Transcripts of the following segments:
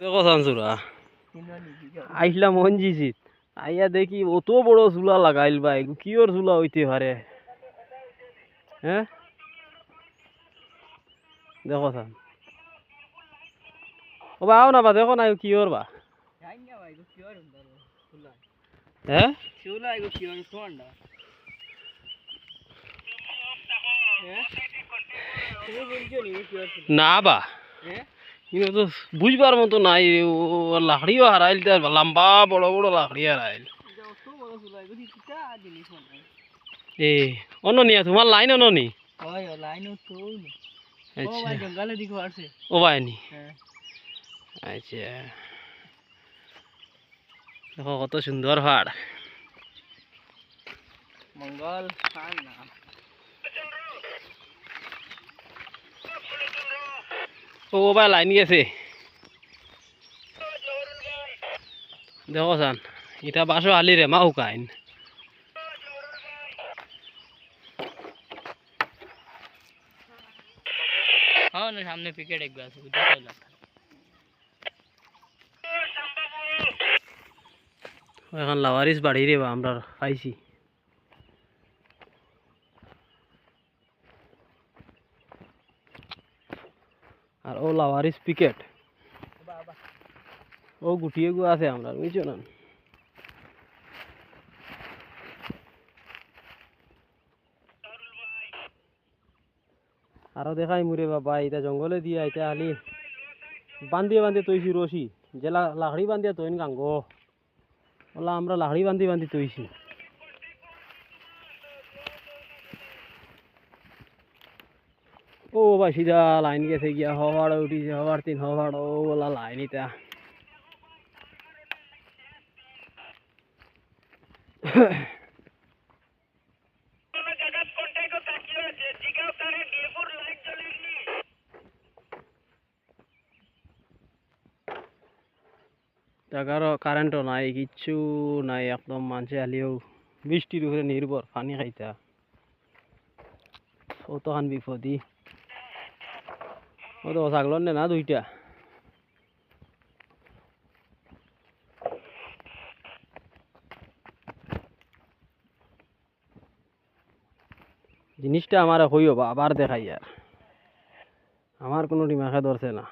দেখো শামসুরা আইসলাম মঞ্জিসিত আইয়া দেখি অত বড় চুলা লাগাইল এগু কিয়র চুলা হইতে পারে? হ্যাঁ? দেখো সান। ও বা আও না বা দেখো না কিয়র বা। হ্যাঁ? না বা। কিন্তু তো বুঝবার মতো নাই ও লাকড়িও হারাইল তার লম্বা বড় বড় লাকড়ি হারাইল। এ অননিয়া তোমার লাইন অননি? আচ্ছা। ও বাইনি হ্যাঁ। আচ্ছা। দেখো কত সুন্দর পাহাড়। মঙ্গল খান না ও ভাই লাইন গেছে। দেখো সান এটা বাসো আলি রে মা উকাইন। হ্যাঁ না সামনে পিকেট একবার আছে এখন লাওয়ারিস বাড়ি রে বা আমরা পাইছি। আর ও লাওয়ারিস পিকেট। ও গুটিয়ে গু আছে আমরা, বুঝছ না? আরও দেখাই মুরে বাবা এটা জঙ্গলে দিয়া এটা আলি। বান্ধিয়ে বান্ধিয়ে তৈছি রশি, যে লা- লাকড়ি বান্ধিয়া তৈন গাঙ্গ। ওলা আমরা লাকড়ি বান্ধি বান্ধি তৈছি। ও বা সিধা লাইন গেছে গিয়া হওয়ার উঠিছে হওয়ার তিন হওয়ার ও ওলা লাইন ইটা। জাগারও কারেন্টও নাই, কিচ্ছু নাই, একদম মানুষে আলিও। বৃষ্টির উপরে নির্ভর, পানি খাইতা। অতখান বিপদি ও তো ছাগলর নে না দুইটা। জিনিসটা আমার হইও বা, আবার দেখাই আর। আমার কোনো ডিমাখে ধরছে না।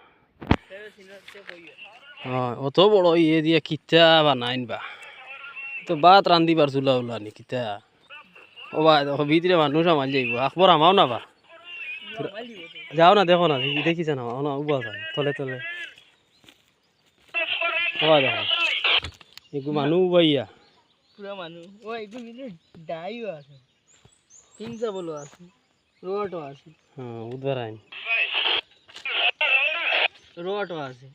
হ্যাঁ অত বড় ইয়ে দিয়ে কিতা বা নাইন বা। তো বাত রান্ধিবার চুলা উলা নি কিতা ও বা ভিতরে মানুষ আমার যাইব, আকবর আমাও না বা। যাও না দেখো না দেখিছে না না উবা যায় তলে তলে ও বা দেখো এগু মানুহ উবাইয়া পুরা মানুষ ও একটু কিন্তু ডাইও আছে হিংসা বলো আছে রোয়াটও আছে হ্যাঁ উদ্বার আইন রোয়াটও আছে